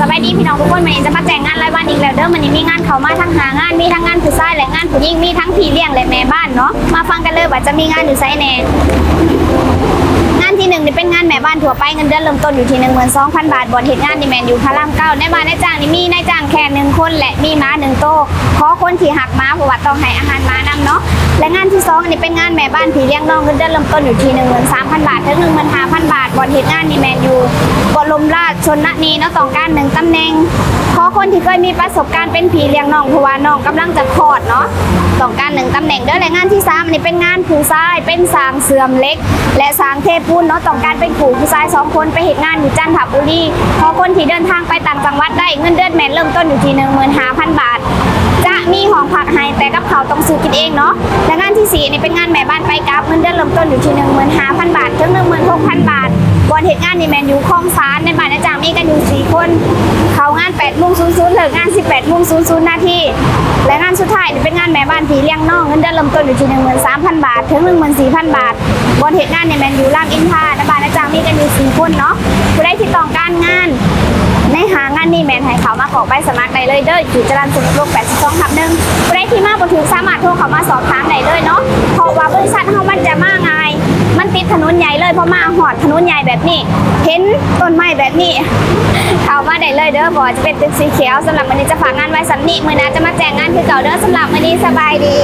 สบายดีพี่น้องทุกคนวันนี้จะมาแจ้งงานรายวันอีกแล้วเด้อวันนี้มีงานเขามาทั้งหางานมีทั้งงานผู้ชายและงานผู้หญิงมีทั้งพี่เลี้ยงและแม่บ้านเนาะมาฟังกันเลยว่าจะมีงานอยู่ไซแน่งานที่หนึ่งนี่เป็นงานแม่บ้านทั่วไปเงินเดือนเริ่มต้นอยู่ที่หนึ่งหมื่นสองพันบาทบนเหตุงานนี่แมนอยู่พระรามเก้าในบ้านในจ้างนี่มีนายจ้างแค่หนึ่งคนและมีม้าหนึ่งโต๊ะขอคนที่หักม้าเพราะว่าต้องให้อาหารม้านำเนาะ งานที่สองนี่เป็นงานแม่บ้านพี่เลี้ยงน้องเงินเดือนเริ่มต้นอยู่ที่หนึ่งหมื่นสามพันบาทถึงหนึ่งหมื่นห้าพันบาทบนเหตุงานนี่แมนอยู่บรมราชชนนีเนาะต้องการหนึ่งตำแหน่งขอคนที่เคยมีประสบการณ์เป็นผีเลี้ยงน้องเพราะว่าน้องกำลังจะคลอดเนาะต้องการหนึ่งตำแหน่งเด้อและงานที่สามอันนี้เป็นงานผู้ชายเป็นสางเสื่อมเล็ก และสางเทปูนเนาะต้องการเป็นผู้ผู้ชายสองคนไปเหตุงานอยู่จันทบุรีขอคนที่เดินทางไปต่างจังหวัดได้เงินเดือนแมนเริ่มต้นอยู่ที่หนึ่งหมื่นห้าพันบาท จะมีห้องพักให้แต่กับเขาต้องซื้อกินเองเนาะและ ที่สี่นี่เป็นงานแม่บ้านไปกับเงินเดือนเริ่มต้นอยู่ที่หนึ่งหมื่นห้าพันบาทถึงหนึ่งหมื่นหกพันบาทบนเหตุงานนี่แมนยูคลองสาในบ้านอาจารย์มีกันอยู่สี่คน เขางาน8โมง00เลิกงาน18โมง00นาทีและงานสุดท้ายนี่เป็นงานแม่บ้านผีเลี้ยงน้องเงินเดือนเริ่มต้นอยู่ที่13,000บาทถึง14,000บาทบนเหตุงานในแมนยู่ามอินทาในบ้านอาจารย์มีกันอยู่สี่คนเนาะผู้ใดที่ต้องการงานในหางานนี่แมนให้เขามาขอใบสมัครได้เลยเด้ออยู่จรัญสนิทโลก82ทับหนึ่งผู้ใดที่ม บ่ถึงสามารถโทรเข้ามาสอบถามได้เลยเนาะเพราะว่าบริษัทเฮามันจะมาง่ายมันติดถนนใหญ่เลยเพราะมาหอดถนนใหญ่แบบนี้ เห็นต้นไม้แบบนี้ เข้ามาได้เลยเด้อบอจะเป็นตึกสีเขียวสำหรับวันนี้จะฝากงานไว้สำนีมือหนะจะมาแจ้งงานคือเก่าเด้อสำหรับวันนี้สบายดี